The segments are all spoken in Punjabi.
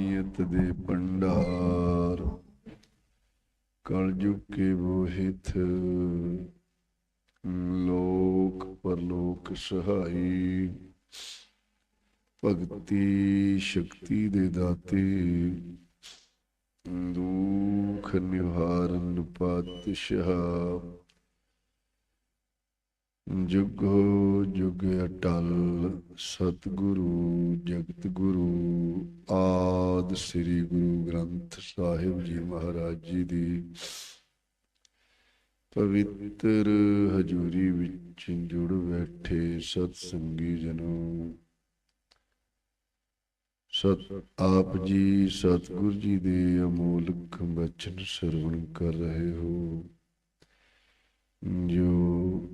ਨਿਯਤ ਦੇ ਭੰਡਾਰ ਕਲਯੁਗ ਕੇ ਮੋਹਿਤ ਲੋਕ ਪਰਲੋਕ ਸਹਾਈ, ਭਗਤੀ ਸ਼ਕਤੀ ਦੇ ਦਾਤੇ, ਦੁਖ ਨਿਵਾਰਨ ਪਾਤਸ਼ਾਹ। ਜੁਗੋ ਜੁਗ ਅਟਲ, ਸਤਿਗੁਰੂ, ਜਗਤ ਗੁਰੂ, ਆਦ ਸ੍ਰੀ ਗੁਰੂ ਗ੍ਰੰਥ ਸਾਹਿਬ ਜੀ ਮਹਾਰਾਜ ਜੀ ਦੀ ਪਵਿੱਤਰ ਹਜੂਰੀ ਵਿੱਚ ਜੁੜ ਬੈਠੇ ਸਤ ਸੰਗੀ ਜਨੋ। ਸਤ, ਆਪ ਜੀ ਸਤਿਗੁਰ ਜੀ ਦੇ ਅਮੋਲਕ ਬਚਨ ਸਰਵਣ ਕਰ ਰਹੇ ਹੋ। ਜੋ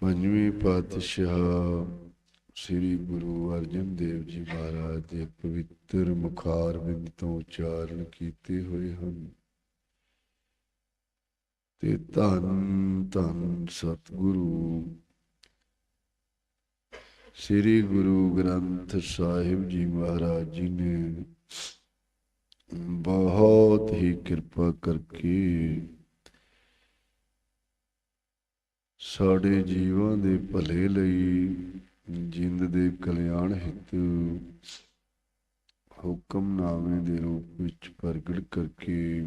ਪੰਜਵੇਂ ਪਾਤਸ਼ਾਹ ਸ੍ਰੀ ਗੁਰੂ ਅਰਜਨ ਦੇਵ ਜੀ ਮਹਾਰਾਜ ਦੇ ਪਵਿੱਤਰ ਮੁਖਾਰ ਬਿੰਦ ਤੋਂ ਉਚਾਰਨ ਕੀਤੇ ਹੋਏ ਹਨ। ਤੇ ਧੰਨ ਧੰਨ ਸਤਿਗੁਰੂ, ਸ੍ਰੀ ਗੁਰੂ ਗ੍ਰੰਥ ਸਾਹਿਬ ਜੀ ਮਹਾਰਾਜ ਜੀ ਨੇ ਬਹੁਤ ਹੀ ਕਿਰਪਾ ਕਰਕੇ ਸਾਡੇ ਜੀਵਾਂ ਦੇ ਭਲੇ ਲਈ ਜਿੰਦ ਦੇ ਕਲਿਆਣ ਹਿੱਤ ਹੁਕਮਨਾਮੇ ਦੇ ਰੂਪ ਵਿੱਚ ਪ੍ਰਗਟ ਕਰਕੇ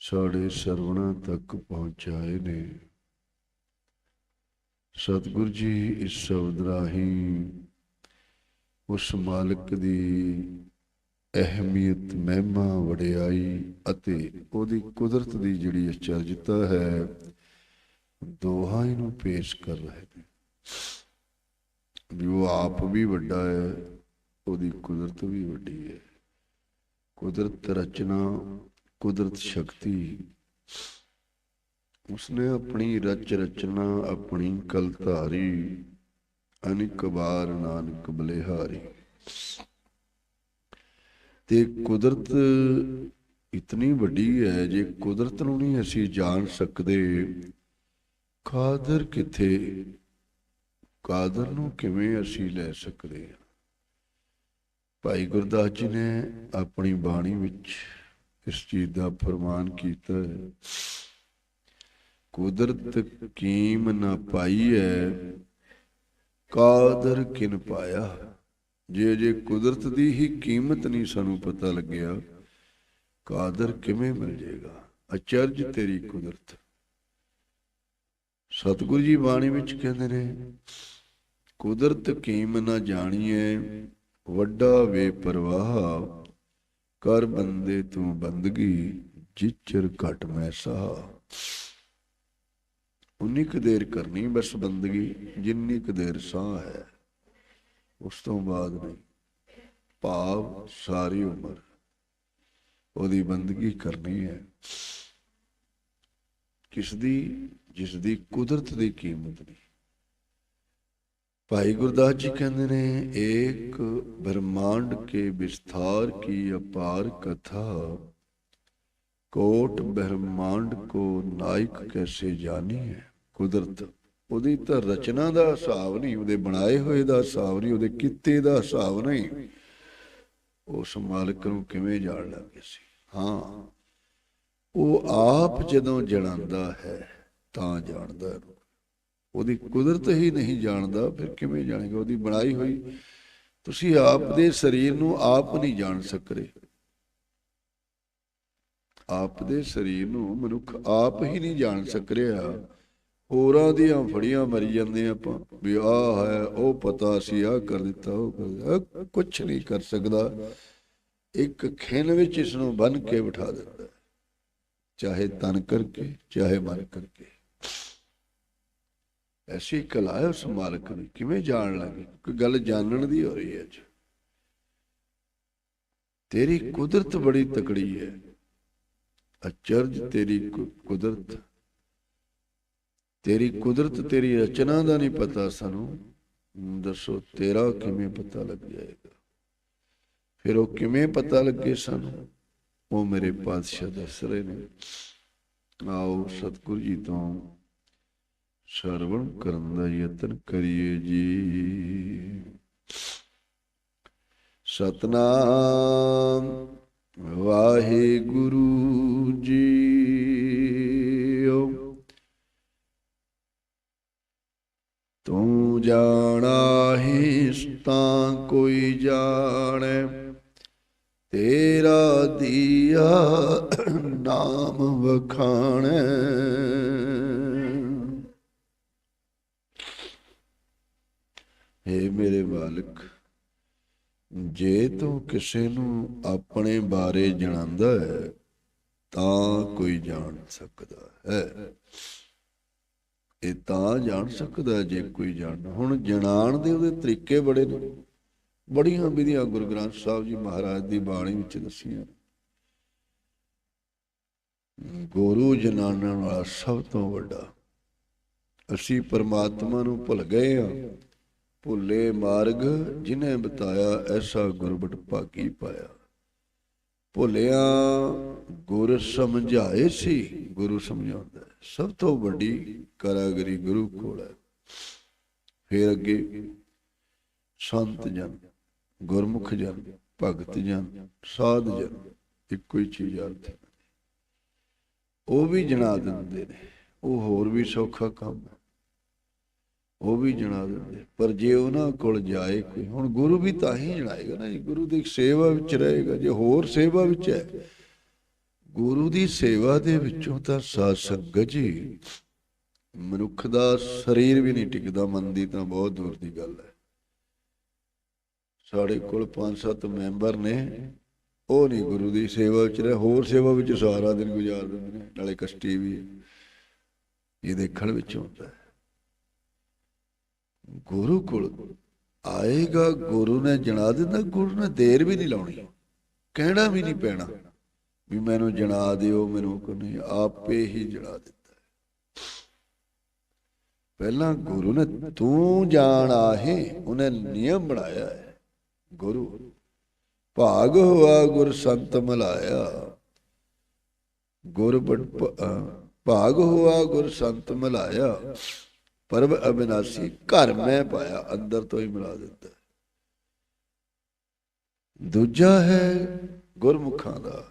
ਸਾਡੇ ਸਰਵਣਾ ਤੱਕ ਪਹੁੰਚਾਏ ਨੇ। ਸਤਿਗੁਰ ਜੀ, ਇਸ ਸ਼ਬਦ ਰਾਹੀਂ ਉਸ ਮਾਲਕ ਦੀ ਅਹਿਮੀਅਤ, ਮਹਿਮਾ, ਵਡਿਆਈ ਅਤੇ ਉਹਦੀ ਕੁਦਰਤ ਦੀ ਜਿਹੜੀ ਅਚਰਜਤਾ ਹੈ ਦੋਹਾਂ ਹੀ ਨੂੰ ਪੇਸ਼ ਕਰ ਰਹੇ ਨੇ। ਵੀ ਉਹ ਆਪ ਵੀ ਵੱਡਾ ਹੈ, ਉਹਦੀ ਕੁਦਰਤ ਵੀ ਵੱਡੀ ਹੈ। ਕੁਦਰਤ ਰਚਨਾ, ਕੁਦਰਤ ਸ਼ਕਤੀ, ਉਸਨੇ ਆਪਣੀ ਰਚ ਰਚਨਾ, ਆਪਣੀ ਕਲਧਾਰੀ, ਅਨਿਕ ਬਾਰ ਨਾਨਕ ਬਲਿਹਾਰੀ। ਤੇ ਕੁਦਰਤ ਇਤਨੀ ਵੱਡੀ ਹੈ, ਜੇ ਕੁਦਰਤ ਨੂੰ ਨਹੀਂ ਅਸੀਂ ਜਾਣ ਸਕਦੇ ਕਾਦਰ ਕਿੱਥੇ? ਕਾਦਰ ਨੂੰ ਕਿਵੇਂ ਅਸੀਂ ਲੈ ਸਕਦੇ ਹਾਂ? ਭਾਈ ਗੁਰਦਾਸ ਜੀ ਨੇ ਆਪਣੀ ਬਾਣੀ ਵਿੱਚ ਇਸ ਚੀਜ਼ ਦਾ ਫਰਮਾਨ ਕੀਤਾ ਹੈ, ਕੁਦਰਤ ਕੀਮ ਨਾ ਪਾਈ ਹੈ ਕਾਦਰ ਕਿਨ ਪਾਇਆ? ਜੇ ਜੇ ਕੁਦਰਤ ਦੀ ਹੀ ਕੀਮਤ ਨਹੀਂ ਸਾਨੂੰ ਪਤਾ ਲੱਗਿਆ, ਕਾਦਰ ਕਿਵੇਂ ਮਿਲ ਜਾਏਗਾ? ਅਚਰਜ ਤੇਰੀ ਕੁਦਰਤ। ਸਤਿਗੁਰੂ ਜੀ ਬਾਣੀ ਵਿੱਚ ਕਹਿੰਦੇ ਨੇ, ਕੁਦਰਤ ਕੀਮ ਨਾ ਜਾਣੀਏ ਵੱਡਾ ਵੇ ਪਰਵਾਹ, ਕਰ ਬੰਦੇ ਤੂੰ ਬੰਦਗੀ, ਜਿਚਰ ਘਟ ਮੈਂ ਸਾਹ। ਉਨੀ ਕੁ ਦੇਰ ਕਰਨੀ ਬਸ ਬੰਦਗੀ, ਜਿੰਨੀ ਕੁ ਦੇਰ ਸਾਹ ਹੈ। ਉਸ ਤੋਂ ਬਾਅਦ ਨਹੀਂ ਭਾਵ ਸਾਰੀ ਉਮਰ ਉਹਦੀ ਬੰਦਗੀ ਕਰਨੀ ਹੈ। ਕਿਸ ਦੀ, ਜਿਸ ਦੀ ਕੁਦਰਤ ਦੀ ਕੀਮਤ ਨਹੀਂ। ਭਾਈ ਗੁਰਦਾਸ ਜੀ ਕਹਿੰਦੇ ਨੇ, ਏਕ ਬ੍ਰਹਮਾਂਡ ਕੇ ਵਿਸਥਾਰ ਕੀ ਅਪਾਰ ਕਥਾ, ਕੋਟ ਬ੍ਰਹਮਾਂਡ ਕੋ ਨਾਇਕ ਕੈਸੇ ਜਾਣੀ ਹੈ। ਕੁਦਰਤ, ਉਹਦੀ ਤਾਂ ਰਚਨਾ ਦਾ ਹਿਸਾਬ ਨਹੀਂ, ਉਹਦੇ ਬਣਾਏ ਹੋਏ ਦਾ ਹਿਸਾਬ ਨਹੀਂ, ਉਹਦੇ ਕਿੱਤੇ ਦਾ ਹਿਸਾਬ ਨਹੀਂ। ਉਸ ਮਾਲਕ ਨੂੰ ਕਿਵੇਂ ਜਾਣ ਲੱਗੇ ਸੀ? ਹਾਂ ਉਹ ਆਪ ਜਦੋਂ ਜਣਾਂਦਾ ਹੈ, ਤਾਂ ਜਾਣਦਾ ਹੈ ਉਹਦੀ ਕੁਦਰਤ ਹੀ ਨਹੀਂ ਜਾਣਦਾ, ਫਿਰ ਕਿਵੇਂ ਜਾਣੇਗਾ? ਉਹਦੀ ਬਣਾਈ ਹੋਈ ਤੁਸੀਂ ਆਪ ਦੇ ਸਰੀਰ ਨੂੰ ਆਪ ਨਹੀਂ ਜਾਣ ਸਕਦੇ ਆਪ ਦੇ ਸਰੀਰ ਨੂੰ ਮਨੁੱਖ ਆਪ ਹੀ ਨਹੀਂ ਜਾਣ ਸਕ ਹੋਰਾਂ ਦੀਆਂ ਫੜੀਆਂ ਮਰੀ ਜਾਂਦੇ ਆਪਾਂ, ਵੀ ਆਹ ਹੈ, ਉਹ ਪਤਾ ਸੀ, ਆਹ ਕਰ ਦਿੱਤਾ, ਉਹ ਕਰ ਦਿੱਤਾ ਕੁਝ ਨਹੀਂ ਕਰ ਸਕਦਾ। ਇੱਕ ਖਿੰਨ ਵਿੱਚ ਇਸ ਨੂੰ ਬੰਨ ਕੇ ਬਿਠਾ ਦਿੰਦਾ। ਚਾਹੇ ਤਨ ਕਰਕੇ, ਚਾਹੇ ਮਨ ਕਰਕੇ। ਐਸੀ ਕਲਾ ਹੈ ਉਸ ਮਾਲਕ ਦੀ। ਕਿਵੇਂ ਜਾਣ ਲੱਗੇ ਕੋਈ ਗੱਲ ਜਾਣਨ ਦੀ ਹੋ ਰਹੀ ਹੈ ਅੱਜ। ਤੇਰੀ ਕੁਦਰਤ ਬੜੀ ਤਕੜੀ ਹੈ। ਅਚਰਜ ਤੇਰੀ ਕੁਦਰਤ। ਤੇਰੀ ਕੁਦਰਤ, ਤੇਰੀ ਰਚਨਾ ਦਾ ਨਹੀਂ ਪਤਾ ਸਾਨੂੰ। ਦੱਸੋ, ਤੇਰਾ ਕਿਵੇਂ ਪਤਾ ਲੱਗ ਜਾਏਗਾ? ਫਿਰ ਉਹ ਕਿਵੇਂ ਪਤਾ ਲੱਗੇ ਸਾਨੂੰ? ਉਹ ਮੇਰੇ ਪਾਤਸ਼ਾਹ ਦੱਸ ਰਹੇ ਨੇ। ਆਓ ਸਤਿਗੁਰੂ ਜੀ ਤੋਂ ਸਰਵਣ ਕਰਨ ਦਾ ਯਤਨ ਕਰੀਏ ਜੀ। ਸਤਨਾਮ ਵਾਹਿਗੁਰੂ ਜੀਓ। ਤੂੰ ਜਾਣਾ ਹੀ ਤਾਂ ਕੋਈ ਜਾਣੈ। ਤੇਰਾ ਦੀਆ ਨਾਮ ਵਖਾਣ। ਏ ਮੇਰੇ ਮਾਲਕ, ਜੇ ਤੂੰ ਕਿਸੇ ਨੂੰ ਆਪਣੇ ਬਾਰੇ ਜਾਣਦਾ ਹੈ, ਤਾਂ ਕੋਈ ਜਾਣ ਸਕਦਾ ਹੈ। ਇਹ ਤਾਂ ਜਾਣ ਸਕਦਾ ਜੇ ਕੋਈ ਜਾਣ ਹੁਣ ਜਣਾਣ ਦੇ ਉਹਦੇ ਤਰੀਕੇ ਬੜੇ ਨੇ। ਬੜੀਆਂ ਵਿਧੀਆਂ ਗੁਰੂ ਗ੍ਰੰਥ ਸਾਹਿਬ ਜੀ ਮਹਾਰਾਜ ਦੀ ਬਾਣੀ ਵਿੱਚ ਦੱਸੀਆਂ ਗੁਰੂ ਜਨਾਨਣ ਵਾਲਾ ਸਭ ਤੋਂ ਵੱਡਾ। ਅਸੀਂ ਪਰਮਾਤਮਾ ਨੂੰ ਭੁੱਲ ਗਏ ਹਾਂ। ਭੁੱਲੇ ਮਾਰਗ ਜਿਨੇ ਬਤਾਇਆ, ਐਸਾ ਗੁਰਬਟ ਭਾਗੀ ਪਾਇਆ। ਭੁੱਲਿਆ ਗੁਰ ਸਮਝਾਏ ਸੀ, ਗੁਰੂ ਸਮਝਾਉਂਦਾ ਸਭ ਤੋਂ ਵੱਡੀ ਕਾਰਾਗਰੀ ਗੁਰੂ ਕੋਲ ਹੈ। ਫਿਰ ਅੱਗੇ ਸੰਤ ਜਨ ਗੁਰਮੁਖ ਜਨ, ਭਗਤ ਜਨ, ਸਾਧ ਜਨ, ਇੱਕੋ ਹੀ ਚੀਜ਼ ਅਰਥ ਉਹ ਵੀ ਜਣਾ ਦਿੰਦੇ ਨੇ, ਉਹ ਹੋਰ ਵੀ ਸੌਖਾ ਕੰਮ ਹੈ। ਉਹ ਵੀ ਜਣਾ ਦਿੰਦੇ, ਪਰ ਜੇ ਉਹਨਾਂ ਕੋਲ ਜਾਏ ਕੋਈ, ਹੁਣ ਗੁਰੂ ਵੀ ਤਾਂ ਹੀ ਜਣਾਏਗਾ ਨਾ ਜੀ, ਗੁਰੂ ਦੀ ਸੇਵਾ ਵਿੱਚ ਰਹੇਗਾ, ਜੇ ਹੋਰ ਸੇਵਾ ਵਿੱਚ ਹੈ। ਗੁਰੂ ਦੀ ਸੇਵਾ ਦੇ ਵਿੱਚੋਂ ਤਾਂ ਸਾਧ ਸੰਗਤ ਜੀ, ਮਨੁੱਖ ਦਾ ਸਰੀਰ ਵੀ ਨਹੀਂ ਟਿਕਦਾ, ਮਨ ਦੀ ਤਾਂ ਬਹੁਤ ਦੂਰ ਦੀ ਗੱਲ ਹੈ। ਸਾਡੇ ਕੋਲ ਪੰਜ ਸੱਤ ਮੈਂਬਰ ਨੇ। ਉਹ ਨਹੀਂ ਗੁਰੂ ਦੀ ਸੇਵਾ ਵਿੱਚ ਰਹੇ, ਹੋਰ ਸੇਵਾ ਵਿੱਚ ਸਾਰਾ ਦਿਨ ਗੁਜ਼ਾਰ ਦਿੰਦੇ ਨੇ। ਨਾਲੇ ਕਸ਼ਟੀ ਵੀ ਇਹ ਦੇਖਣ ਵਿੱਚ ਹੁੰਦਾ ਗੁਰੂ ਕੋਲ ਆਏਗਾ, ਗੁਰੂ ਨੇ ਜਣਾ ਦਿੰਦਾ, ਗੁਰੂ ਨੇ ਦੇਰ ਵੀ ਨਹੀਂ ਲਾਉਣੀ, ਕਹਿਣਾ ਵੀ ਨਹੀਂ ਪੈਣਾ ਵੀ ਮੈਨੂੰ ਜਣਾ ਦਿਓ, ਮੈਨੂੰ ਕੋ ਆਪੇ ਹੀ ਜਣਾ ਦਿੱਤਾ ਪਹਿਲਾਂ ਗੁਰੂ ਨੇ ਤੂੰ ਜਾਣ ਆਹੇ, ਉਹਨੇ ਨਿਯਮ ਬਣਾਇਆ ਹੈ। ਗੁਰੂ। ਭਾਗ ਹੋਆ ਗੁਰ ਸੰਤ ਮਲਾਇਆ। ਗੁਰ ਬੜ ਭਾਗ ਹੋਆ ਗੁਰ ਸੰਤ ਮਲਾਇਆ। ਪਰਬ ਅਬਿਨਾਸੀ ਘਰ ਮੈਂ ਪਾਇਆ, ਅੰਦਰ ਤੋਂ ਹੀ ਮਿਲਾ ਦਿੱਤਾ। ਦੂਜਾ ਹੈ ਗੁਰਮੁਖਾਂ ਦਾ।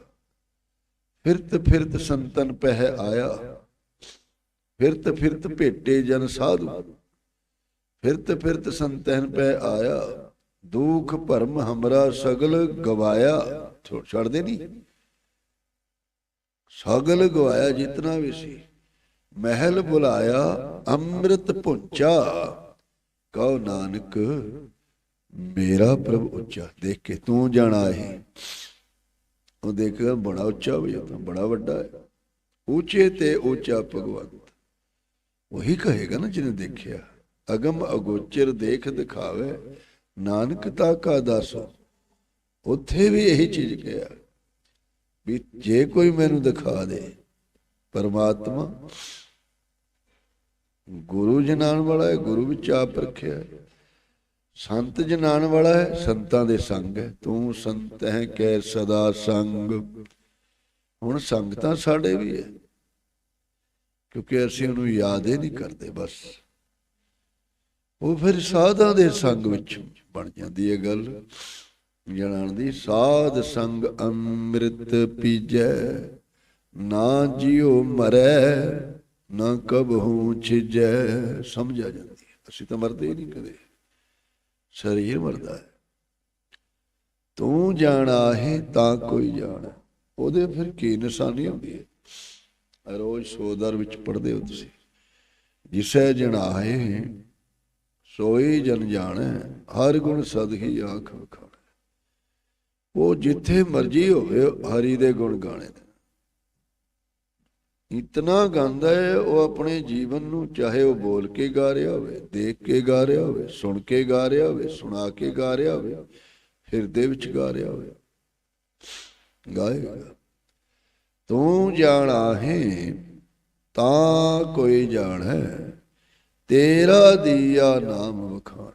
ਫਿਰਤ ਫਿਰਤ ਸੰਤਨ ਪਹਿ ਆਇਆ। ਫਿਰਤ ਫਿਰਤ ਭੇਟੇ ਜਨ ਸਾਧੂ। ਫਿਰਤ ਫਿਰਤ ਸੰਤਨ ਪਹਿ ਆਇਆ। ਦੁਖ ਭਰਮ ਹਮਰਾ ਸਗਲ ਗਵਾਇਆ। ਛੋ- ਛੱਡਦੇ ਨਹੀਂ? ਸਗਲ ਗਵਾਇਆ ਜਿਤਨਾ ਵੀ ਸੀ। ਮਹਿਲ ਬੁਲਾਇਆ, ਅੰਮ੍ਰਿਤ ਪੁੰਚਾ ਕਹੋ ਨਾਨਕ, ਮੇਰਾ ਪ੍ਰਭ ਉੱਚਾ। ਦੇਖ ਕੇ ਤੂੰ ਜਾਣਾ ਹੈ ਉਹ ਦੇਖ, ਬੜਾ ਉੱਚਾ ਵੀ ਤਾਂ ਬੜਾ ਵੱਡਾ ਹੈ। ਉੱਚੇ ਤੇ ਉੱਚਾ ਭਗਵੰਤ। ਉਹੀ ਕਹੇਗਾ ਨਾ ਜਿਹਨੇ ਦੇਖਿਆ। ਅਗਮ ਅਗੋਚਰ ਦੇਖ ਦਿਖਾਵੇ। ਨਾਨਕ ਤਾ ਕਾ ਦਾਸ ਉੱਥੇ ਵੀ ਇਹੀ ਚੀਜ਼ ਕਿਹਾ ਵੀ ਜੇ ਕੋਈ ਮੈਨੂੰ ਦਿਖਾ ਦੇ, ਪਰਮਾਤਮਾ, ਗੁਰੂ ਜਨਾਨ ਵਾਲਾ ਹੈ, ਗੁਰੂ ਵਿੱਚ ਆਪ ਰੱਖਿਆ ਹੈ। ਸੰਤ ਜਨਾਨ ਵਾਲਾ ਹੈ, ਸੰਤਾਂ ਦੇ ਸੰਗ ਹੈ। ਤੂੰ ਸੰਤ ਹੈ ਕੈ ਸਦਾ ਸੰਗ। ਹੁਣ ਸੰਗ ਤਾਂ ਸਾਡੇ ਵੀ ਹੈ, ਕਿਉਂਕਿ ਅਸੀਂ ਉਹਨੂੰ ਯਾਦ ਹੀ ਨਹੀਂ ਕਰਦੇ, ਬਸ। ਉਹ ਫਿਰ ਸਾਧਾਂ ਦੇ ਸੰਗ ਵਿੱਚ ਬਣ ਜਾਂਦੀ ਹੈ ਗੱਲ। ਜਣਾਣ ਦੀ ਸਾਧ ਸੰਗ ਅੰਮ੍ਰਿਤ ਪੀਜੈ, ਨਾ ਜਿਉ ਮਰੈ, ਨਾ ਕਬਹੂ ਛਿਜੈ। ਸਮਝ ਆ ਜਾਂਦੀ ਅਸੀਂ ਤਾਂ ਮਰਦੇ ਹੀ ਨਹੀਂ ਕਦੇ। ਸਰੀਰ ਮਰਦਾ ਹੈ। ਤੂੰ ਜਾਣਾ ਹੈ ਤਾਂ ਕੋਈ ਜਾਣ। ਉਹਦੇ ਫਿਰ ਕੀ ਨਿਸ਼ਾਨੀ ਹੁੰਦੀ ਹੈ? ਰੋਜ਼ ਸੋਦਰ ਵਿੱਚ ਪੜਦੇ ਹੋ ਤੁਸੀਂ। ਜਿਸੈ ਜਣਾਏ ਸੋਈ ਜਨ ਜਾਣੈ, ਹਰ ਗੁਣ ਸਦ ਹੀ ਆਖ ਵਖਾਣੈ। ਉਹ ਜਿੱਥੇ ਮਰਜ਼ੀ ਹੋਵੇ, ਹਰੀ ਦੇ ਗੁਣ ਗਾਣੇ। ਇਤਨਾ ਗਾਉਂਦਾ ਹੈ ਉਹ ਆਪਣੇ ਜੀਵਨ ਨੂੰ ਚਾਹੇ ਉਹ ਬੋਲ ਕੇ ਗਾ ਰਿਹਾ ਹੋਵੇ, ਦੇਖ ਕੇ ਗਾ ਰਿਹਾ ਹੋਵੇ, ਸੁਣ ਕੇ ਗਾ ਰਿਹਾ ਹੋਵੇ, ਸੁਣਾ ਕੇ ਗਾ ਰਿਹਾ ਹੋਵੇ ਹਿਰਦੇ ਵਿੱਚ ਗਾ ਰਿਹਾ ਹੋਵੇ। ਗਾਏਗਾ। ਤੂੰ ਜਾਣਾ ਹੈ ਤਾਂ ਕੋਈ ਹੈ ਤੇਰਾ ਦੀਆ ਨਾਮ ਵਖਾਣਾ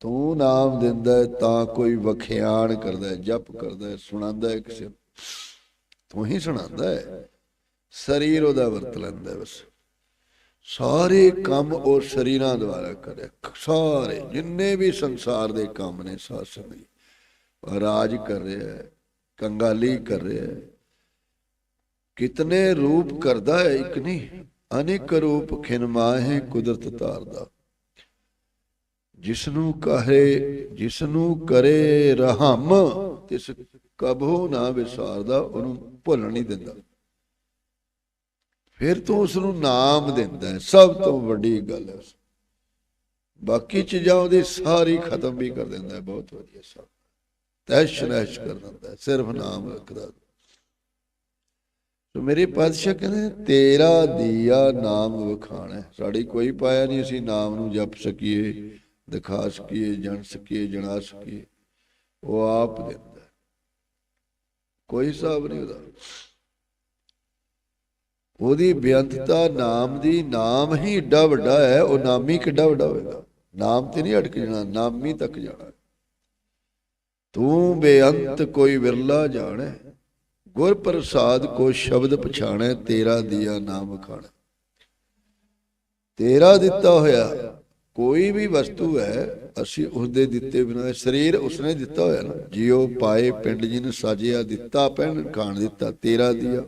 ਤੂੰ ਨਾਮ ਦਿੰਦਾ ਹੈ ਤਾਂ ਕੋਈ ਵਖਿਆਣ ਕਰਦਾ ਹੈ, ਜਪ ਕਰਦਾ ਹੈ, ਸੁਣਾਉਂਦਾ ਹੈ ਕਿਸੇ ਤੂੰ ਹੀ ਸੁਣਾਉਂਦਾ ਹੈ। ਸਰੀਰ ਉਹਦਾ ਵਰਤ ਲੈਂਦਾ ਬਸ। ਸਾਰੇ ਕੰਮ ਉਹ ਸਰੀਰਾਂ ਦੁਆਰਾ ਕਰੇ ਸਾਰੇ ਜਿੰਨੇ ਵੀ ਸੰਸਾਰ ਦੇ ਕੰਮ ਨੇ ਸਾਧ ਸੰਗਤ ਰਾਜ ਕਰ ਰਿਹਾ ਹੈ ਕੰਗਾਲੀ ਕਰ ਰਿਹਾ ਹੈ। ਕਿਤਨੇ ਰੂਪ ਕਰਦਾ ਹੈ ਇੱਕ ਨਹੀਂ ਅਨੇਕ ਰੂਪ ਖਿਨ ਕੁਦਰਤ ਧਾਰਦਾ ਜਿਸ ਨੂੰ ਕਹੇ ਜਿਸ ਨੂੰ ਕਰੇ ਰਹਮ, ਤਿਸ ਕਬਹੂ ਨਾ ਵਿਸਾਰਦਾ, ਉਹਨੂੰ ਭੁੱਲ ਨਹੀਂ ਦਿੰਦਾ। ਫਿਰ ਤੋਂ ਉਸ ਨੂੰ ਨਾਮ ਦਿੰਦਾ ਸਭ ਤੋਂ ਵੱਡੀ ਗੱਲ ਹੈ ਉਸ। ਬਾਕੀ ਚੀਜ਼ਾਂ ਉਹਦੀ ਸਾਰੀ ਖਤਮ ਵੀ ਕਰ ਦਿੰਦਾ ਬਹੁਤ ਵਧੀਆ ਸਭ। ਤੈਸ਼ ਨੈਸ਼ ਕਰ ਦਿੰਦਾ ਸਿਰਫ ਨਾਮ ਰੱਖਦਾ। ਸੋ ਮੇਰੇ ਪਾਤਸ਼ਾਹ ਕਹਿੰਦੇ, ਤੇਰਾ ਦੀਆ ਨਾਮ ਵਿਖਾਣਾ ਸਾਡੀ ਕੋਈ ਪਾਇਆ ਨਹੀਂ, ਅਸੀਂ ਨਾਮ ਨੂੰ ਜਪ ਸਕੀਏ, ਦਿਖਾ ਸਕੀਏ, ਜਣ ਸਕੀਏ, ਜਣਾ ਸਕੀਏ। ਉਹ ਆਪ ਦਿੰਦਾ। ਕੋਈ ਹਿਸਾਬ ਨਹੀਂ ਉਹਦਾ। ਉਹਦੀ ਬੇਅੰਤਤਾ ਨਾਮ ਦੀ, ਨਾਮ ਹੀ ਏਡਾ ਵੱਡਾ ਹੈ, ਉਹ ਨਾਮੀ ਕਿੱਡਾ ਵੱਡਾ ਹੋਵੇਗਾ ਨਾਮ ਤੇ ਨਹੀਂ ਅਟਕ ਜਾਣਾ, ਨਾਮੀ ਤੱਕ ਜਾਣਾ। ਤੂੰ ਬੇਅੰਤ ਕੋਈ ਵਿਰਲਾ ਜਾਣੈ। ਗੁਰ ਪ੍ਰਸਾਦ ਕੋ ਸ਼ਬਦ ਪਛਾਣੈ, ਤੇਰਾ ਦੀਆ ਨਾਮ ਖਾਣਾ। ਤੇਰਾ ਦਿੱਤਾ ਹੋਇਆ ਕੋਈ ਵੀ ਵਸਤੂ ਹੈ, ਅਸੀਂ ਉਸਦੇ ਦਿੱਤੇ ਬਿਨਾਂ, ਸਰੀਰ ਉਸਨੇ ਦਿੱਤਾ ਹੋਇਆ ਨਾ, ਜਿਉ ਪਾਏ ਪਿੰਡ ਜਿਨ ਸਾਜਿਆ, ਦਿੱਤਾ ਪਹਿਨ ਖਾਣ ਦਿੱਤਾ, ਤੇਰਾ ਦੀਆ।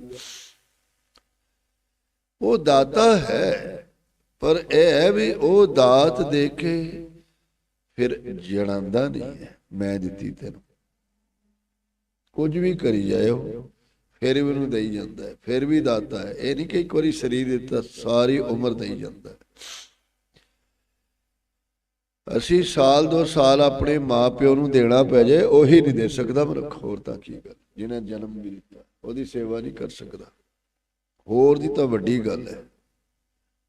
ਉਹ ਦਾਤਾ ਹੈ, ਪਰ ਇਹ ਹੈ ਵੀ ਉਹ ਦਾਤ ਦੇ ਕੇ ਫਿਰ ਜਣਾਂਦਾ ਨਹੀਂ ਹੈ, ਮੈਂ ਦਿੱਤੀ ਤੈਨੂੰ। ਕੁਝ ਵੀ ਕਰੀ ਜਾਇਓ। ਫਿਰ ਵੀ ਉਹਨੂੰ ਦੇਈ ਜਾਂਦਾ ਹੈ, ਫਿਰ ਵੀ ਦਾਤਾ ਹੈ। ਇਹ ਨਹੀਂ ਕਿ ਇੱਕ ਵਾਰੀ ਸਰੀਰ ਦਿੱਤਾ ਸਾਰੀ ਉਮਰ ਦੇਈ ਜਾਂਦਾ ਹੈ। ਅਸੀਂ ਸਾਲ ਦੋ ਸਾਲ ਆਪਣੇ ਮਾਪਿਓ ਨੂੰ ਦੇਣਾ ਪੈ ਜਾਏ, ਉਹੀ ਨਹੀਂ ਦੇ ਸਕਦਾ ਮਨੁੱਖ। ਹੋਰ ਤਾਂ ਕੀ ਗੱਲ? ਜਿਹਨੇ ਜਨਮ ਵੀ ਦਿੱਤਾ, ਉਹਦੀ ਸੇਵਾ ਨਹੀਂ ਕਰ ਸਕਦਾ। ਹੋਰ ਦੀ ਤਾਂ ਵੱਡੀ ਗੱਲ ਹੈ।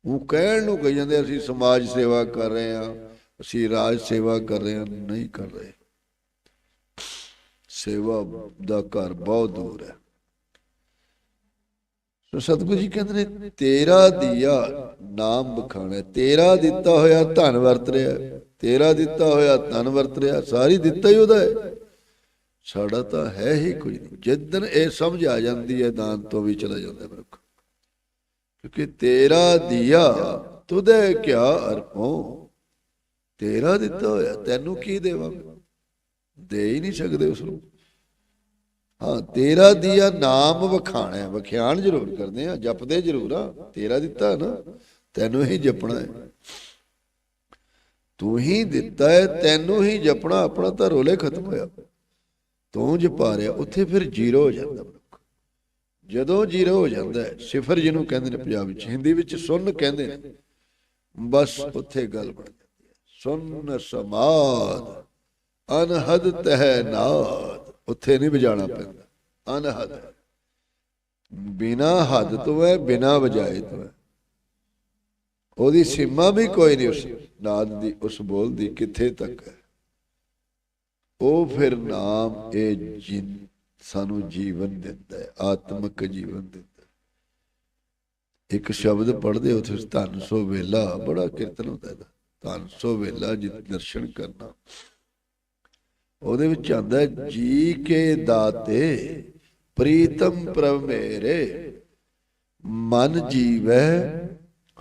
ਉਹ ਕਹਿਣ ਨੂੰ ਕਹੀ ਜਾਂਦੇ, ਅਸੀਂ ਸਮਾਜ ਸੇਵਾ ਕਰ ਰਹੇ ਹਾਂ, ਅਸੀਂ ਰਾਜ ਸੇਵਾ ਕਰ ਰਹੇ ਹਾਂ, ਨਹੀਂ ਕਰ ਰਹੇ। ਸੇਵਾ ਦਾ ਘਰ ਬਹੁਤ ਦੂਰ ਹੈ। ਸੋ ਸਤਿਗੁਰੂ ਜੀ ਕਹਿੰਦੇ ਨੇ, ਤੇਰਾ ਦੀਆ ਨਾਮ ਬਖਾਣਾ ਤੇਰਾ ਦਿੱਤਾ ਹੋਇਆ ਧਨ ਵਰਤ ਰਿਹਾ ਤੇਰਾ ਦਿੱਤਾ ਹੋਇਆ ਧਨ ਵਰਤ ਰਿਹਾ ਸਾਰੀ ਦਿੱਤਾ ਹੀ ਉਹਦਾ ਹੈ। ਸਾਡਾ ਤਾਂ ਹੈ ਹੀ ਕੋਈ ਨਹੀਂ। ਜਿੱਦਨ ਇਹ ਸਮਝ ਆ ਜਾਂਦੀ ਹੈ, ਦਾਨ ਤੋਂ ਵੀ ਚਲਾ ਜਾਂਦਾ ਮਨੁੱਖ। ਕਿਉਂਕਿ ਤੇਰਾ ਦੀਆ ਤੁਦੇ ਕਿਆ ਅਰਪੋ ਤੇਰਾ ਦਿੱਤਾ ਹੋਇਆ, ਤੈਨੂੰ ਕੀ ਦੇਵਾਂਗੇ? ਦੇ ਹੀ ਨਹੀਂ ਸਕਦੇ ਉਸ ਨੂੰ। ਹਾਂ, ਤੇਰਾ ਦੀਆ ਨਾਮ ਵਖਾਣਾ ਵਖਿਆਣ ਜ਼ਰੂਰ ਕਰਦੇ ਆ, ਜਪਦੇ ਜ਼ਰੂਰ ਆ। ਤੇਰਾ ਦਿੱਤਾ ਨਾ, ਤੈਨੂੰ ਹੀ ਜਪਣਾ ਹੈ। ਤੂੰ ਹੀ ਦਿੱਤਾ ਹੈ, ਤੈਨੂੰ ਹੀ ਜਪਣਾ, ਆਪਣਾ ਤਾਂ ਰੋਲੇ ਖਤਮ ਹੋਇਆ। ਤੂੰ ਜਪਾ ਰਿਹਾ, ਉੱਥੇ ਫਿਰ ਜ਼ੀਰੋ ਹੋ ਜਾਂਦਾ ਮਨੁੱਖ। ਜਦੋਂ ਜ਼ੀਰੋ ਹੋ ਜਾਂਦਾ ਹੈ, ਸਿਫਰ ਜਿਹਨੂੰ ਕਹਿੰਦੇ ਨੇ ਪੰਜਾਬ ਵਿੱਚ, ਹਿੰਦੀ ਵਿੱਚ ਸੁਨ ਕਹਿੰਦੇ ਨੇ, ਬਸ ਉੱਥੇ ਗੱਲ ਬਣ ਜਾਂਦੀ ਹੈ। ਸੁੰਨ ਸਮਾਦ, ਅਨਹਦ ਤਹਿ ਨਾਦ। ਉੱਥੇ ਨਹੀਂ ਵਜਾਣਾ ਪੈਂਦਾ। ਅਨਹਦ। ਬਿਨਾ ਹੱਦ ਤੋਂ ਹੈ, ਬਿਨਾ ਵਜਾਏ ਤੋਂ ਹੈ। ਉਹਦੀ ਸੀਮਾ ਵੀ ਕੋਈ ਨਹੀਂ ਉਸ ਨਾਦ ਦੀ, ਉਸ ਬੋਲ ਦੀ ਕਿੱਥੇ ਤੱਕ ਹੈ। ਉਹ ਫਿਰ ਨਾਮ ਇਹ ਜਿਨ ਸਾਨੂੰ ਜੀਵਨ ਦਿੰਦਾ ਹੈ, ਆਤਮਿਕ ਜੀਵਨ ਦਿੰਦਾ ਇੱਕ ਸ਼ਬਦ ਪੜ੍ਹਦੇ ਉਥੇ ਧੰਨ ਸੋ ਵੇਲਾ, ਬੜਾ ਕੀਰਤਨ ਹੁੰਦਾ ਹੈ ਧੰਨ ਸੋ ਵੇਲਾ ਜਿਤ ਦਰਸ਼ਨ ਕਰਨਾ। ਉਹਦੇ ਵਿੱਚ ਆਂਦਾ ਜੀ ਕੇ ਦਾਤੇ, ਪ੍ਰੀਤਮ ਪ੍ਰਭ ਮੇਰੇ, ਮਨ ਜੀਵੈ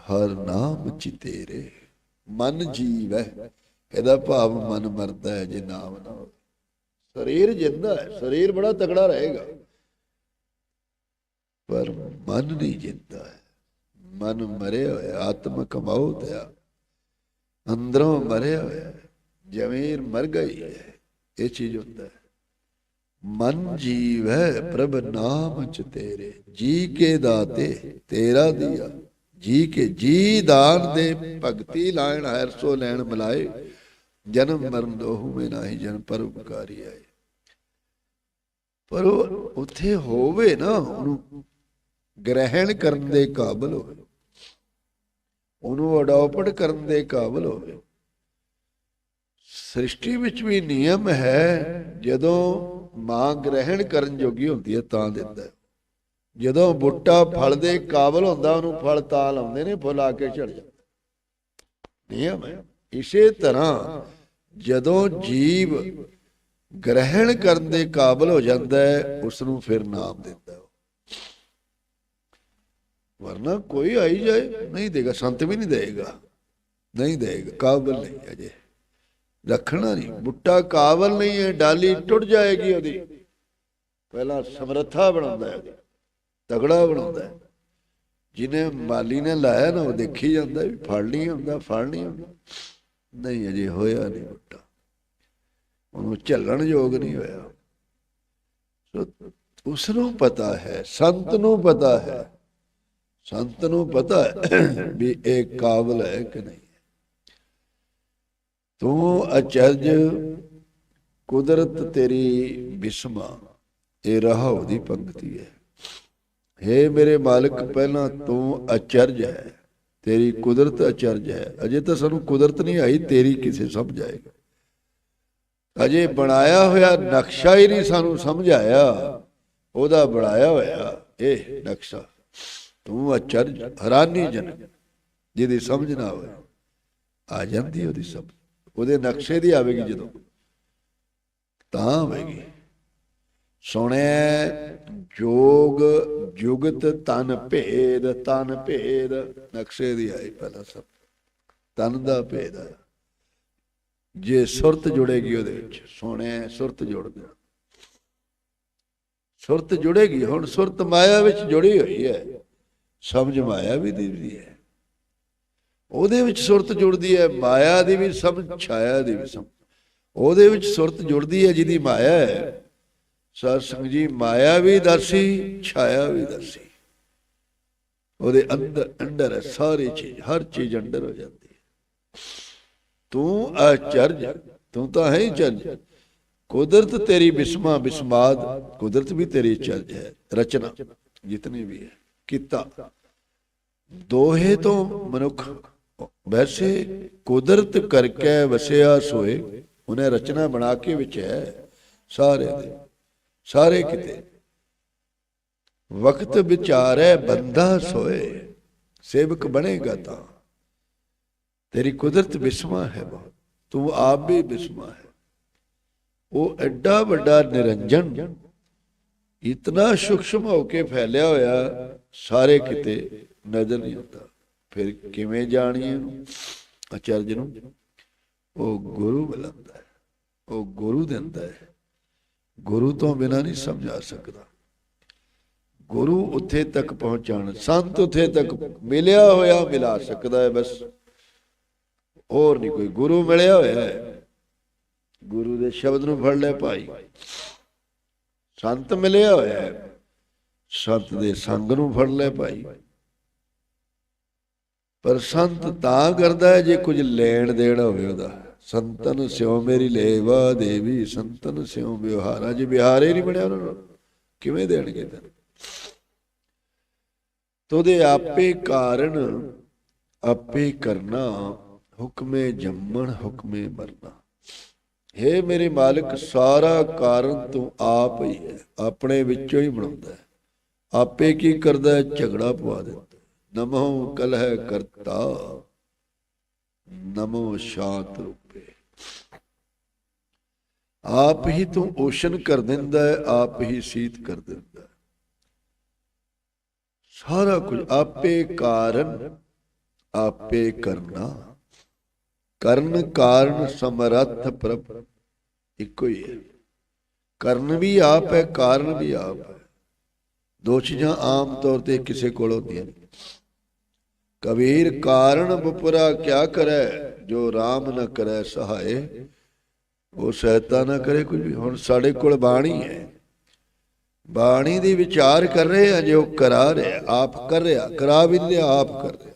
ਹਰ ਨਾਮ ਚਿਤੇਰੇ। ਮਨ ਜੀਵੈ ਇਹਦਾ ਭਾਵ ਮਨ ਮਰਦਾ ਹੈ, ਜੇ ਨਾਮ ਨਾ ਹੋਵੇ। ਸਰੀਰ ਜਿੰਦਾ ਹੈ, ਸਰੀਰ ਬੜਾ ਤਕੜਾ ਰਹੇਗਾ। ਪਰ ਮਨ ਨਹੀਂ ਜਿੰਦਾ ਹੈ। ਮਨ ਮਰਿਆ ਹੋਇਆ ਆਤਮਕ ਮੌਤ ਹੈ ਅੰਦਰੋਂ ਮਰਿਆ ਹੋਇਆ, ਜ਼ਮੀਰ ਮਰ ਗਈ ਹੈ। ਇਹ ਚੀਜ਼ ਹੁੰਦਾ ਹੈ। ਮਨ ਜੀਵ ਹੈ ਪ੍ਰਭ ਨਾਮ ਚ ਤੇਰੇ, ਜੀ ਕੇ ਦਾਤੇ ਤੇਰਾ ਦਿਆ। ਜੀ ਕੇ ਜੀ ਦਾਨ ਦੇ ਭਗਤੀ ਲਾਇਣ ਹਰ ਸੋ ਲੈਣ ਬੁਲਾਏ। ਜਨਮ ਮਰਨ ਦੋਹੂ ਮੇ ਨਾਹੀ, ਜਨ ਪਰ ਆਏ। ਪਰ ਉਹ ਉੱਥੇ ਹੋਵੇ ਨਾ, ਉਹਨੂੰ ਗ੍ਰਹਿਣ ਕਰਨ ਦੇ ਕਾਬਲ ਹੋਵੇ। ਉਹਨੂੰ ਅਡਾਪਟ ਕਰਨ ਦੇ ਕਾਬਲ ਹੋਵੇ। ਸ੍ਰਿਸ਼ਟੀ ਵਿੱਚ ਵੀ ਨਿਯਮ ਹੈ, ਜਦੋਂ ਮਾਂ ਗ੍ਰਹਿਣ ਕਰਨ ਜੋਗੀ ਹੁੰਦੀ ਹੈ ਤਾਂ ਦਿੰਦਾ ਜਦੋਂ ਬੁੱਟਾ ਫਲ ਦੇ ਕਾਬਲ ਹੁੰਦਾ, ਉਹਨੂੰ ਫਲ ਤਾਂ ਲਾਉਂਦੇ ਨੇ, ਫੁੱਲ ਆ ਕੇ ਝੜ ਜਾਂਦਾ ਨਿਯਮ ਹੈ। ਇਸੇ ਤਰ੍ਹਾਂ ਜਦੋਂ ਜੀਵ ਗ੍ਰਹਿਣ ਕਰਨ ਦੇ ਕਾਬਲ ਹੋ ਜਾਂਦਾ ਹੈ ਉਸ ਨੂੰ ਫਿਰ ਨਾਮ ਦਿੰਦਾ ਹੈ। ਵਰਨਾ ਕੋਈ ਆਈ ਜਾਏ, ਨਹੀਂ ਦੇਗਾ, ਸੰਤ ਵੀ ਨਹੀਂ ਦੇਗਾ ਨਹੀਂ ਦੇਗਾ, ਕਾਬਲ ਨਹੀਂ ਅਜੇ। ਰੱਖਣਾ ਨਹੀਂ। ਬੁੱਟਾ ਕਾਬਲ ਨਹੀਂ ਹੈ, ਡਾਲੀ ਟੁੱਟ ਜਾਏਗੀ ਉਹਦੀ। ਪਹਿਲਾਂ ਸਮਰੱਥਾ ਬਣਾਉਂਦਾ ਹੈ ਤਗੜਾ ਬਣਾਉਂਦਾ ਹੈ। ਜਿਹਨੇ ਮਾਲੀ ਨੇ ਲਾਇਆ ਨਾ, ਉਹ ਦੇਖੀ ਜਾਂਦਾ ਵੀ ਫੜ ਨਹੀਂ ਹੁੰਦਾ ਫੜ ਨਹੀਂ ਹੁੰਦਾ ਨਹੀਂ, ਅਜੇ ਹੋਇਆ ਨਹੀਂ ਬੁੱਟਾ। ਉਹਨੂੰ ਝੱਲਣ ਯੋਗ ਨਹੀਂ ਹੋਇਆ। ਸੋ ਉਸ ਨੂੰ ਪਤਾ ਹੈ, ਸੰਤ ਨੂੰ ਪਤਾ ਹੈ। ਸੰਤ ਨੂੰ ਪਤਾ ਹੈ ਵੀ ਇਹ ਕਾਬਲ ਹੈ ਕਿ ਨਹੀਂ। ਤੂੰ ਅਚਰਜ ਕੁਦਰਤ ਤੇਰੀ ਬਿਸਮਾ, ਇਹ ਰਹਾਉ ਦੀ ਪੰਕਤੀ ਹੈ। ਹੇ ਮੇਰੇ ਮਾਲਕ, ਪਹਿਲਾਂ ਤੂੰ ਅਚਰਜ ਹੈ, ਤੇਰੀ ਕੁਦਰਤ ਅਚਰਜ ਹੈ। ਅਜੇ ਤਾਂ ਸਾਨੂੰ ਕੁਦਰਤ ਨਹੀਂ ਆਈ, ਤੇਰੀ ਕਿਸੇ ਸਮਝ ਆਏਗਾ। ਅਜੇ ਬਣਾਇਆ ਹੋਇਆ ਨਕਸ਼ਾ ਹੀ ਨਹੀਂ ਸਾਨੂੰ ਸਮਝ ਆਇਆ। ਉਹਦਾ ਬਣਾਇਆ ਹੋਇਆ ਇਹ ਨਕਸ਼ਾ। ਤੂੰ ਅਚਰਜ ਹੈਰਾਨੀਜਨ ਜਿਹਦੀ ਸਮਝ ਨਾ ਹੋਵੇ, ਆ ਜਾਂਦੀ ਉਹਦੀ ਸਮਝ। ਉਹਦੇ ਨਕਸ਼ੇ ਦੀ ਆਵੇਗੀ ਜਦੋਂ। ਤਾਂ ਆਵੇਗੀ। ਸੁਣਿਆ ਜੋਗ ਜੁਗਤ ਤਨ ਭੇਦ ਤਨ ਭੇਦ। ਨਕਸ਼ੇ ਦੀ ਆਈ ਪਹਿਲਾਂ ਸਭ। ਤਨ ਦਾ ਭੇਦ ਆ ਜੇ ਸੁਰਤ ਜੁੜੇਗੀ ਉਹਦੇ ਵਿੱਚ ਸੁਣਿਆ ਸੁਰਤ ਜੁੜਦਾ। ਸੁਰਤ ਜੁੜੇਗੀ। ਹੁਣ ਸੁਰਤ ਮਾਇਆ ਵਿੱਚ ਜੁੜੀ ਹੋਈ ਹੈ। ਸਮਝ ਮਾਇਆ ਵੀ ਦੀ ਹੈ। ਉਹਦੇ ਵਿੱਚ ਸੁਰਤ ਜੁੜਦੀ ਹੈ, ਮਾਇਆ ਦੀ ਵੀ ਸਮਝ ਛਾਇਆ ਦੀ ਵੀ ਸਮਝ ਉਹਦੇ ਵਿੱਚ ਸੁਰਤ ਜੁੜਦੀ ਹੈ ਜਿਹਦੀ ਮਾਇਆ ਹੈ। ਸਾਧ ਸੰਗਤ ਜੀ, ਮਾਇਆ ਵੀ ਦਰਸੀ ਛਾਇਆ ਵੀ ਦਰਸੀ ਉਹਦੇ ਅੰਦਰ ਅੰਦਰ ਹੈ, ਸਾਰੀ ਚੀਜ਼, ਹਰ ਚੀਜ਼ ਅੰਦਰ ਹੋ ਜਾਂਦੀ ਹੈ। ਤੂੰ ਅਚਰਜ ਤੂੰ ਤਾਂ ਹੈ ਹੀ ਚਰਜ। ਕੁਦਰਤ ਤੇਰੀ ਬਿਸਮਾ, ਬਿਸਮਾਦ, ਕੁਦਰਤ ਵੀ ਤੇਰੀ ਚਰਜ ਹੈ, ਰਚਨਾ, ਜਿਤਨੀ ਵੀ ਹੈ, ਕੀਤਾ। ਦੋਹੇ ਤੋਂ ਮਨੁੱਖ ਵੈਸੇ ਕੁਦਰਤ ਕਰਕੇ ਵਸਿਆ ਸੋਏ, ਉਹਨੇ ਰਚਨਾ ਬਣਾ ਕੇ ਵਿੱਚ ਹੈ ਸਾਰੇ ਦੇ। ਸਾਰੇ ਕਿਤੇ। ਵਕਤ ਵਿਚਾਰੈ ਬੰਦਾ ਸੋਏ, ਸੇਵਕ ਬਣੇਗਾ ਤਾਂ। ਤੇਰੀ ਕੁਦਰਤ ਬਿਸਮਾ ਹੈ ਬਹੁਤ ਤੂੰ ਆਪ ਵੀ ਬਿਸਮਾ ਹੈ। ਉਹ ਐਡਾ ਵੱਡਾ ਨਿਰੰਜਨ, ਇਤਨਾ ਸੂਖਸ਼ਮ ਹੋ ਕੇ ਫੈਲਿਆ ਹੋਇਆ, ਸਾਰੇ ਕਿਤੇ ਨਜ਼ਰ ਨਹੀਂ ਆਉਂਦਾ। ਫਿਰ ਕਿਵੇਂ ਜਾਣੀਏ ਇਹਨੂੰ? ਅਚਰਜ ਨੂੰ? ਉਹ ਗੁਰੂ ਬੁਲਾਉਂਦਾ ਹੈ। ਉਹ ਗੁਰੂ ਦਿੰਦਾ ਹੈ। ਗੁਰੂ ਤੋਂ ਬਿਨਾ ਨਹੀਂ ਸਮਝਾ ਸਕਦਾ। ਗੁਰੂ ਉੱਥੇ ਤੱਕ ਪਹੁੰਚਾਣ, ਸੰਤ ਉੱਥੇ ਤੱਕ ਮਿਲਿਆ ਹੋਇਆ ਮਿਲਾ ਸਕਦਾ ਹੈ ਬਸ। ਹੋਰ ਨਹੀਂ ਕੋਈ ਗੁਰੂ ਮਿਲਿਆ ਹੋਇਆ ਹੈ। ਗੁਰੂ ਦੇ ਸ਼ਬਦ ਨੂੰ ਫੜ ਲੈ ਭਾਈ। ਸੰਤ ਮਿਲਿਆ ਹੋਇਆ ਹੈ। ਸੰਤ ਦੇ ਸੰਗ ਨੂੰ ਫੜ ਲੈ ਭਾਈ। ਪਰ ਸੰਤ ਤਾਂ ਕਰਦਾ ਹੈ ਜੇ ਕੁਝ ਲੈਣ ਦੇਣ ਹੋਵੇ ਉਹਦਾ। ਸੰਤਨ ਸਿਓ ਮੇਰੀ ਲੇਵਾ ਦੇਵੀ, ਸੰਤਨ ਸਿਓ ਵਿਵਹਾਰਾ। ਜੇ ਵਿਹਾਰੇ ਨਹੀਂ ਬਣਿਆ ਉਹਨਾਂ ਨੂੰ। ਕਿਵੇਂ ਦੇਣਗੇ ਤੈਨੂੰ ਤੋਦੇ ਆਪੇ ਕਾਰਨ, ਆਪੇ ਕਰਨਾ, ਹੁਕਮੇ ਜੰਮਣ, ਹੁਕਮੇ ਮਰਨਾ। हे ਮੇਰੇ ਮਾਲਕ, ਸਾਰਾ ਕਾਰਨ ਤੂੰ ਆਪ ਹੀ ਹੈ। ਆਪਣੇ ਵਿੱਚੋਂ ਹੀ ਬਣਾਉਂਦਾ ਹੈ। ਆਪੇ ਕੀ ਕਰਦਾ ਹੈ? ਝਗੜਾ ਪਵਾ ਦਿੰਦਾ ਨਮੋ ਕਲਹ ਕਰਤਾ, ਨਮੋ ਸ਼ਾਂਤ ਰੂਪੇ। ਆਪ ਹੀ ਤੂੰ ਓਸ਼ਨ ਕਰ ਦਿੰਦਾ ਹੈ, ਆਪ ਹੀ ਸੀਤ ਕਰ ਦਿੰਦਾ ਹੈ। ਸਾਰਾ ਕੁਝ ਆਪੇ ਕਾਰਨ, ਆਪੇ ਕਰਨਾ। ਕਰਨ ਕਾਰਨ ਸਮਰੱਥ ਪ੍ਰਭ, ਇੱਕੋ ਹੀ ਹੈ। ਕਰਨ ਵੀ ਆਪ ਹੈ, ਕਾਰਨ ਵੀ ਆਪ ਹੈ। ਦੋ ਚੀਜ਼ਾਂ ਆਮ ਤੌਰ ਤੇ ਕਿਸੇ ਕੋਲ ਹੁੰਦੀਆਂ ਨੇ। ਕਬੀਰ ਕਾਰਨ ਬਪੁਰਾ ਕਿਆ ਕਰੈ, ਜੋ RAM ਨਾ ਕਰੈ ਸਹਾਏ। ਉਹ ਸਹਿਤਾ ਨਾ ਕਰੇ ਕੁਝ ਵੀ। ਹੁਣ ਸਾਡੇ ਕੋਲ ਬਾਣੀ ਹੈ। ਬਾਣੀ ਦੀ ਵਿਚਾਰ ਕਰ ਰਹੇ ਆ, ਜੋ ਕਰਾ ਰਿਹਾ, ਆਪ ਕਰ ਰਿਹਾ, ਕਰਾ ਵੀ ਲਿਆ, ਆਪ ਕਰ ਰਿਹਾ।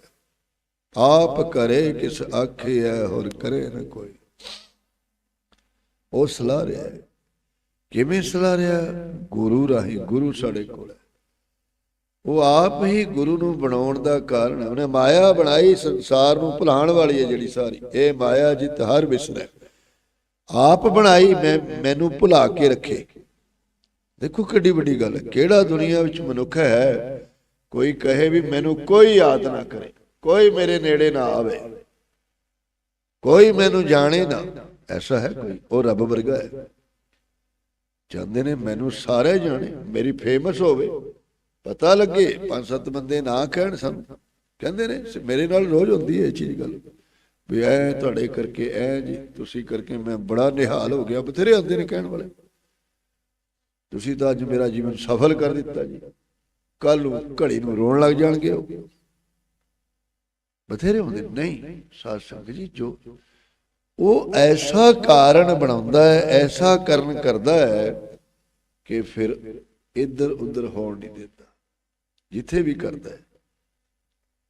ਆਪ ਕਰੇ, ਕਿਸ ਆਖੇ ਹੈ ਹੋਰ ਕਰੇ ਨਾ ਕੋਈ। ਉਹ ਸਲਾਹ ਰਿਹਾ ਕਿਵੇਂ ਸਲਾਹ ਰਿਹਾ? ਗੁਰੂ ਰਾਹੀਂ, ਗੁਰੂ ਸਾਡੇ ਕੋਲ ਹੈ। ਉਹ ਆਪ ਹੀ ਗੁਰੂ ਨੂੰ ਬਣਾਉਣ ਦਾ ਕਾਰਨ ਹੈ। ਉਹਨੇ ਮਾਇਆ ਬਣਾਈ, ਸੰਸਾਰ ਨੂੰ ਭੁਲਾਉਣ ਵਾਲੀ ਹੈ ਜਿਹੜੀ ਸਾਰੀ। ਇਹ ਮਾਇਆ ਜਿਤ ਹਰ ਵਿਸਰੈ ਆਪ ਬਣਾਈ, ਮੈਂ, ਮੈਨੂੰ ਭੁਲਾ ਕੇ ਰੱਖੇ। ਦੇਖੋ ਕਿੱਡੀ ਵੱਡੀ ਗੱਲ ਹੈ। ਕਿਹੜਾ ਦੁਨੀਆ ਵਿੱਚ ਮਨੁੱਖ ਹੈ, ਕੋਈ ਕਹੇ ਵੀ ਮੈਨੂੰ ਕੋਈ ਯਾਦ ਨਾ ਕਰੇ। ਕੋਈ ਮੇਰੇ ਨੇੜੇ ਨਾ ਆਵੇ। ਕੋਈ ਮੈਨੂੰ ਜਾਣੇ ਨਾ। ਐਸਾ ਹੈ ਕੋਈ? ਉਹ ਰੱਬ ਵਰਗਾ ਹੈ। ਚਾਹੁੰਦੇ ਨੇ, ਮੈਨੂੰ ਸਾਰੇ ਜਾਣੇ। ਮੇਰੀ ਫੇਮਸ ਹੋਵੇ। ਪਤਾ ਲੱਗੇ, ਪੰਜ ਸੱਤ ਬੰਦੇ ਨਾ ਕਹਿਣ ਸਾਨੂੰ। ਕਹਿੰਦੇ ਨੇ, ਮੇਰੇ ਨਾਲ ਰੋਜ਼ ਹੁੰਦੀ ਹੈ ਇਹ ਚੀਜ਼ ਗੱਲ। ਵੀ ਐ ਤੁਹਾਡੇ ਕਰਕੇ, ਐ ਜੀ, ਤੁਸੀਂ ਕਰਕੇ ਮੈਂ ਬੜਾ ਨਿਹਾਲ ਹੋ ਗਿਆ, ਬਥੇਰੇ ਆਉਂਦੇ ਨੇ ਕਹਿਣ ਵਾਲੇ। ਤੁਸੀਂ ਤਾਂ ਅੱਜ ਮੇਰਾ ਜੀਵਨ ਸਫਲ ਕਰ ਦਿੱਤਾ ਜੀ। ਕੱਲ ਨੂੰ ਘੜੀ ਨੂੰ ਰੋਣ ਲੱਗ ਜਾਣਗੇ ਉਹ। ਬਥੇਰੇ ਹੁੰਦੇ ਨਹੀਂ, ਸਾਧ ਸੰਗਤ ਜੀ, ਜੋ ਉਹ ਐਸਾ ਕਾਰਨ ਬਣਾਉਂਦਾ ਹੈ, ਐਸਾ ਕਰਨ ਕਰਦਾ ਹੈ ਕਿ ਫਿਰ ਇੱਧਰ ਉੱਧਰ ਹੋਣ ਨਹੀਂ ਦਿੰਦਾ। ਜਿੱਥੇ ਵੀ ਕਰਦਾ ਹੈ।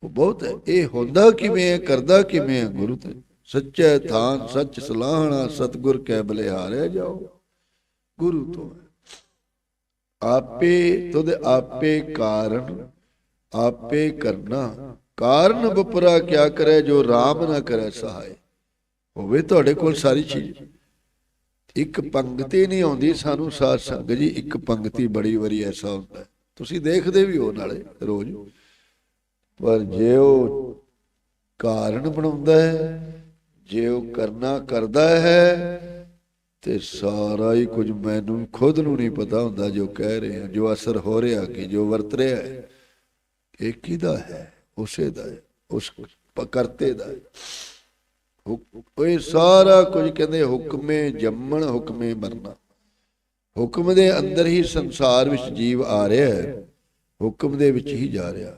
ਉਹ ਬਹੁਤ ਹੈ। ਇਹ ਹੁੰਦਾ ਕਿਵੇਂ ਹੈ? ਕਰਦਾ ਕਿਵੇਂ ਹੈ? ਗੁਰੂ ਤੇ ਸੱਚੇ ਥਾਨ, ਸੱਚ, ਸਲਾਹਣਾ, ਸਤਗੁਰ ਕੈ ਬਲਿਹਾਰਿਆ ਜਾਓ। ਗੁਰੂ ਤੋਂ ਆਪੇ, ਤੁਧ ਆਪੇ ਕਾਰਨ, ਆਪੇ ਕਰਨਾ। ਕਾਰਨ ਬਪਰਾ ਕਿਆ ਕਰੇ, ਜੋ ਰਾਮ ਨਾ ਕਰੇ ਸਹਾਇ। ਹੋਵੇ ਤੁਹਾਡੇ ਕੋਲ ਸਾਰੀ ਚੀਜ਼। ਇੱਕ ਪੰਕਤੀ ਨਹੀਂ ਆਉਂਦੀ ਸਾਨੂੰ ਸਾਧ ਸੰਗਤ ਜੀ, ਇੱਕ ਪੰਕਤੀ ਬੜੀ ਵਾਰੀ ਐਸਾ ਹੁੰਦਾ ਹੈ। ਤੁਸੀਂ ਦੇਖਦੇ ਵੀ ਹੋ ਨਾਲੇ ਰੋਜ਼। ਪਰ ਜੇ ਉਹ ਕਾਰਨ ਬਣਾਉਂਦਾ ਹੈ, ਜੇ ਉਹ ਕਰਨਾ ਕਰਦਾ ਹੈ, ਤੇ ਸਾਰਾ ਹੀ ਕੁਝ ਮੈਨੂੰ ਖੁਦ ਨੂੰ ਨਹੀਂ ਪਤਾ ਹੁੰਦਾ ਜੋ ਕਹਿ ਰਹੇ ਹਾਂ ਜੋ ਅਸਰ ਹੋ ਰਿਹਾ ਕਿ ਜੋ ਵਰਤ ਰਿਹਾ ਹੈ। ਇਹ ਕਿਹਦਾ ਹੈ? ਉਸੇ ਦਾ ਹੈ, ਉਸ ਪ- ਦਾ ਹੈ। ਉਹ ਇਹ ਸਾਰਾ ਕੁਝ ਕਹਿੰਦੇ ਹੁਕਮੇ ਜੰਮਣ, ਹੁਕਮੇ ਮਰਨਾ। ਹੁਕਮ ਦੇ ਅੰਦਰ ਹੀ ਸੰਸਾਰ ਵਿੱਚ ਜੀਵ ਆ ਰਿਹਾ ਹੈ। ਹੁਕਮ ਦੇ ਵਿੱਚ ਹੀ ਜਾ ਰਿਹਾ।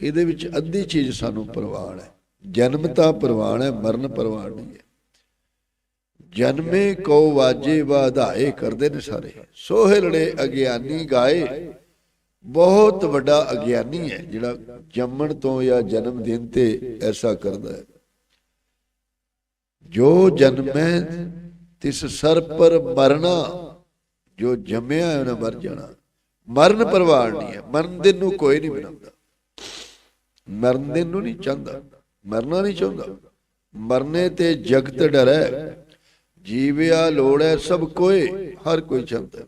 ਇਹਦੇ ਵਿੱਚ ਅੱਧੀ ਚੀਜ਼ ਸਾਨੂੰ ਪ੍ਰਵਾਨ ਹੈ। ਜਨਮ ਤਾਂ ਪ੍ਰਵਾਨ ਹੈ, ਮਰਨ ਪ੍ਰਵਾਨ ਨਹੀਂ ਹੈ। ਜਨਮੇ ਕੋ ਵਾਜੇ ਵਧਾਏ ਕਰਦੇ ਨੇ ਸਾਰੇ। ਸੋਹਲੜੇ ਅਗਿਆਨੀ ਗਾਏ। ਬਹੁਤ ਵੱਡਾ ਅਗਿਆਨੀ ਹੈ, ਜਿਹੜਾ ਜੰਮਣ ਤੋਂ ਜਾਂ ਜਨਮ ਦਿਨ ਤੇ ਐਸਾ ਕਰਦਾ ਹੈ। ਜੋ ਜਨਮੈ ਤਿਸ ਸਰ ਪਰ ਮਰਨਾ ਜੋ ਜੰਮਿਆ ਹੈ, ਉਹਨੇ ਮਰ ਜਾਣਾ। ਮਰਨ ਪਰਵਾਹ ਨਹੀਂ ਹੈ। ਮਰਨ ਦਿਨ ਨੂੰ ਕੋਈ ਨਹੀਂ ਬਣਾਉਂਦਾ। ਮਰਨ ਦਿਨ ਨੂੰ ਨਹੀਂ ਚਾਹੁੰਦਾ। ਮਰਨਾ ਨਹੀਂ ਚਾਹੁੰਦਾ। ਮਰਨੇ ਤੇ ਜਗਤ ਡਰੈ। ਜੀਵਿਆ ਲੋੜੈ ਸਭ ਕੋਏ। ਹਰ ਕੋਈ ਚਾਹੁੰਦਾ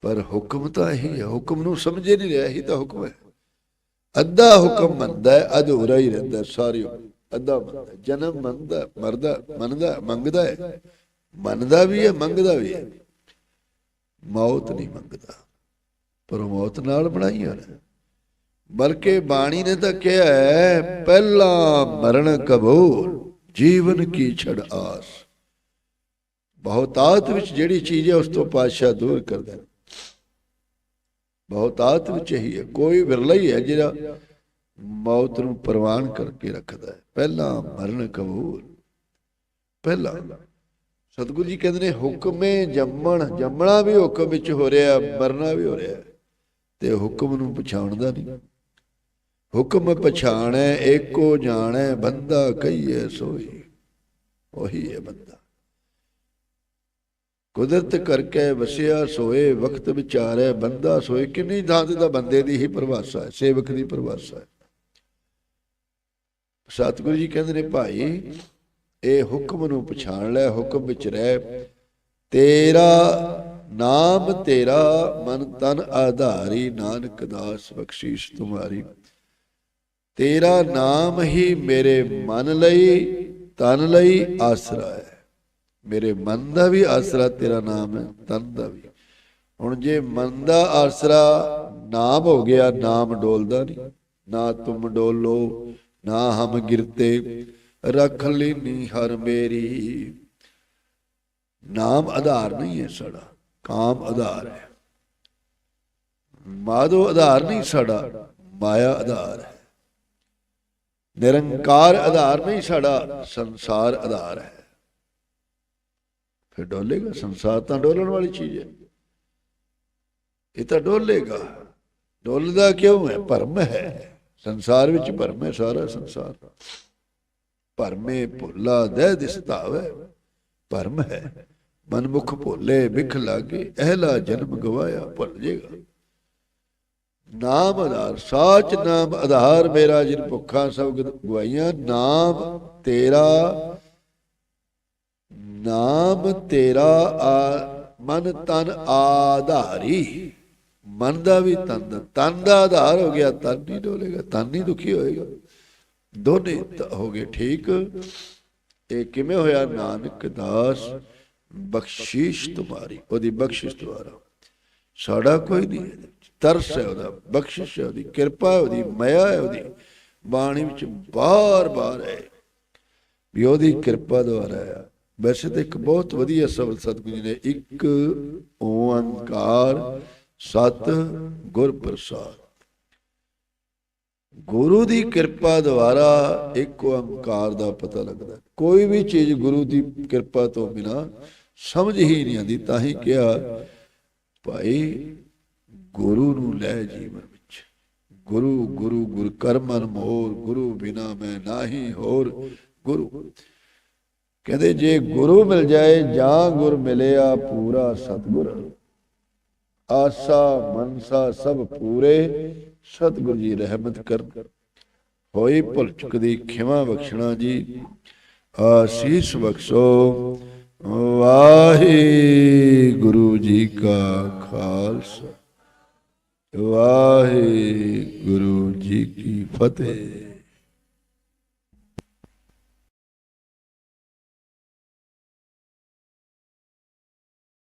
ਪਰ ਹੁਕਮ ਤਾਂ ਇਹੀ ਹੈ। ਹੁਕਮ ਨੂੰ ਸਮਝੇ ਨਹੀਂ ਰਿਹਾ। ਹੀ ਤਾਂ ਹੁਕਮ ਹੈ। ਅੱਧਾ ਹੁਕਮ ਮੰਨਦਾ ਹੈ, ਅਧੂਰਾ ਹੀ ਰਹਿੰਦਾ ਹੈ ਸਾਰੀ ਉਮਰ। ਅੱਧਾ ਮੰਨਦਾ ਜਨਮ ਮੰਨਦਾ ਮਰਦਾ ਮੰਨਦਾ ਮੰਗਦਾ ਹੈ। ਮੰਨਦਾ ਵੀ ਹੈ, ਮੰਗਦਾ ਵੀ ਹੈ। ਮੌਤ ਨਹੀਂ ਮੰਗਦਾ। ਪਰ ਮੌਤ ਨਾਲ ਬਣਾਈਆਂ ਨੇ ਬਲਕਿ ਬਾਣੀ ਨੇ ਤਾਂ ਕਿਹਾ ਹੈ, ਪਹਿਲਾ ਮਰਨ ਕਬੂਲ, ਜੀਵਨ ਕੀ ਛੜ ਆਸ। ਬਹੁਤਾਤ ਵਿੱਚ ਜਿਹੜੀ ਚੀਜ਼ ਹੈ, ਉਸ ਤੋਂ ਪਾਤਸ਼ਾਹ ਦੂਰ ਕਰਦਾ ਬਹੁਤਾਤ ਵਿੱਚ ਹੀ ਹੈ। ਕੋਈ ਵਿਰਲਾ ਹੀ ਹੈ ਜਿਹੜਾ ਮੌਤ ਨੂੰ ਪ੍ਰਵਾਨ ਕਰਕੇ ਰੱਖਦਾ ਹੈ। ਪਹਿਲਾ ਮਰਨ ਕਬੂਲ। ਪਹਿਲਾ। ਸਤਿਗੁਰੂ ਜੀ ਕਹਿੰਦੇ ਨੇ, ਹੁਕਮੇ ਜੰਮਣ, ਜੰਮਣਾ ਵੀ ਹੁਕਮ ਵਿੱਚ ਹੋ ਰਿਹਾ, ਮਰਨਾ ਵੀ ਹੋ ਰਿਹਾ ਤੇ ਹੁਕਮ ਨੂੰ ਪਛਾਣਦਾ ਨਹੀਂ। ਹੁਕਮ ਪਛਾਣੈ, ਏਕੋ ਜਾਣੈ, ਬੰਦਾ ਕਹੀਏ ਸੋਈ ਉਹੀ ਹੈ ਬੰਦਾ। ਕੁਦਰਤ ਕਰਕੇ ਵਸਿਆ, ਸੋਏ, ਵਕਤ ਵਿਚਾਰੈ, ਬੰਦਾ ਸੋਏ। ਕਿੰਨੀ ਥਾਂ ਤੇ ਤਾਂ ਬੰਦੇ ਦੀ ਹੀ ਪਰਿਭਾਸ਼ਾ ਹੈ, ਸੇਵਕ ਦੀ ਪਰਿਭਾਸ਼ਾ ਹੈ। ਸਤਿਗੁਰੂ ਜੀ ਕਹਿੰਦੇ ਨੇ, ਭਾਈ ਇਹ ਹੁਕਮ ਨੂੰ ਪਛਾਣ ਲੈ, ਹੁਕਮ ਵਿੱਚ ਰਹਿ। ਤੇਰਾ ਨਾਮ, ਤੇਰਾ ਮਨ ਤਨ ਆਧਾਰੀ, ਨਾਨਕ ਦਾਸ ਬਖਸ਼ੀਸ਼ ਤੁਮਾਰੀ। ਤੇਰਾ ਨਾਮ ਹੀ ਮੇਰੇ ਮਨ ਲਈ, ਤਨ ਲਈ ਆਸਰਾ ਹੈ। ਮੇਰੇ ਮਨ ਦਾ ਵੀ ਆਸਰਾ, ਤੇਰਾ ਨਾਮ ਹੈ, ਤਨ ਦਾ ਵੀ। ਹੁਣ ਜੇ ਮਨ ਦਾ ਆਸਰਾ ਨਾਮ ਹੋ ਗਿਆ, ਨਾਮ ਡੋਲਦਾ ਨਹੀਂ। ਨਾ ਤੁਮ ਡੋਲੋ, ਨਾ ਹਮ ਗਿਰਤੇ। ਰੱਖ ਲੈਨੀ ਹਰ ਮੇਰੀ। ਨਾਮ ਆਧਾਰ ਨਹੀਂ ਹੈ ਸਾਡਾ, ਕਾਮ ਆਧਾਰ ਹੈ। ਮਾਧੋ ਆਧਾਰ ਨਹੀਂ ਸਾਡਾ, ਮਾਇਆ ਆਧਾਰ ਹੈ। ਨਿਰੰਕਾਰ ਆਧਾਰ ਨਹੀਂ ਸਾਡਾ, ਸੰਸਾਰ ਆਧਾਰ ਹੈ। ਫਿਰ ਡੋਲੇਗਾ, ਸੰਸਾਰ ਤਾਂ ਡੋਲਣ ਵਾਲੀ ਚੀਜ਼ ਹੈ। ਇਹ ਤਾਂ ਡੋਲੇਗਾ। ਡੋਲਦਾ ਕਿਉਂ ਹੈ? ਭਰਮ ਹੈ। ਸੰਸਾਰ ਵਿੱਚ ਭਰਮ ਹੈ ਸਾਰਾ ਸੰਸਾਰ। ਭਰਮੇ ਭੁੱਲਾ ਦਹਿ ਦਿਸਤਾਵੇ ਭਰਮ ਹੈ, ਮਨਮੁਖ ਭੋਲੇ ਵਿਖ ਲਾਗੇ, ਅਹਲਾ ਜਨਮ ਗਵਾਇਆ ਭੁੱਲ ਜੇਗਾ। ਨਾਮ ਆਧਾਰ ਸਾਚ ਨਾਮ ਆਧਾਰ ਮੇਰਾ, ਜਿਨ ਭੁੱਖਾ ਸਭ ਗਵਾਈਆਂ। ਨਾਮ ਤੇਰਾ ਨਾਮ ਤੇਰਾ ਆ, ਮਨ ਤਨ ਆਧਾਰੀ। ਮਨ ਦਾ ਵੀ ਤਨ ਤਨ ਦਾ ਆਧਾਰ ਹੋ ਗਿਆ, ਤਨ ਨਹੀਂ ਡੋਲੇਗਾ, ਤਨ ਨਹੀਂ ਦੁਖੀ ਹੋਏਗਾ। ਦੋਨੇ ਹੋ ਗਏ ਠੀਕ। ਇਹ ਕਿਵੇਂ ਹੋਇਆ? ਨਾਨਕ ਦਾਸ ਬਖਸ਼ੀਸ਼ ਤੁਮਾਰੀ ਉਹਦੀ ਬਖਸ਼ਿਸ਼ ਦੁਆਰਾ। ਸਾਡਾ ਕੋਈ ਨਹੀਂ ਤਰਸ ਹੈ ਉਹਦਾ, ਬਖਸ਼ਿਸ਼ ਹੈ ਉਹਦੀ, ਕਿਰਪਾ ਹੈ ਉਹਦੀ, ਮਾਇਆ ਹੈ ਉਹਦੀ। ਬਾਣੀ ਵਿੱਚ ਬਾਰ-ਬਾਰ ਹੈ ਵੀ ਉਹਦੀ ਕਿਰਪਾ ਦੁਆਰਾ ਆ। ਵੈਸੇ ਤਾਂ ਇੱਕ ਬਹੁਤ ਵਧੀਆ ਸ਼ਬਦ ਸਤਿਗੁਰੂ ਜੀ ਨੇ, ਇੱਕ ਓੰਕਾਰ ਸਤ ਗੁਰ ਪ੍ਰਸਾਦ ਗੁਰੂ ਦੀ ਕਿਰਪਾ ਦੁਆਰਾ ਇੱਕ ਓੰਕਾਰ ਦਾ ਪਤਾ ਲੱਗਦਾ ਕੋਈ ਵੀ ਚੀਜ਼ ਗੁਰੂ ਦੀ ਕਿਰਪਾ ਤੋਂ ਬਿਨਾ ਸਮਝ ਹੀ ਨਹੀਂ ਆਉਂਦੀ, ਤਾਂ ਹੀ ਕਿਹਾ, ਭਾਈ, ਗੁਰੂ ਨੂੰ ਲੈ ਜੀਵਨ ਵਿੱਚ। ਗੁਰੂ ਗੁਰੂ ਗੁਰ ਕਰਮਨ ਮੋਰ, ਗੁਰੂ ਬਿਨਾ ਮੈਂ ਨਾਹੀ ਹੋਰ, ਗੁਰੂ। ਕਹਿੰਦੇ, ਜੇ ਗੁਰੂ ਮਿਲ ਜਾਏ, ਜਾਂ ਗੁਰ ਮਿਲਿਆ ਪੂਰਾ ਸਤਗੁਰ। ਆਸਾ, ਮਨਸਾ ਸਭ ਪੂਰੇ ਸਤਿਗੁਰ ਜੀ ਰਹਿਮਤ ਕਰ। ਹੋਈ ਭੁੱਲ ਚੁੱਕ ਦੀ ਖਿਮਾ ਬਖਸ਼ਣਾ ਜੀ। ਆਸੀਸ ਬਖਸ਼ੋ। ਵਾਹਿਗੁਰੂ ਜੀ ਕਾ ਖਾਲਸਾ। ਵਾਹਿਗੁਰੂ ਜੀ ਕੀ ਫਤਿਹ।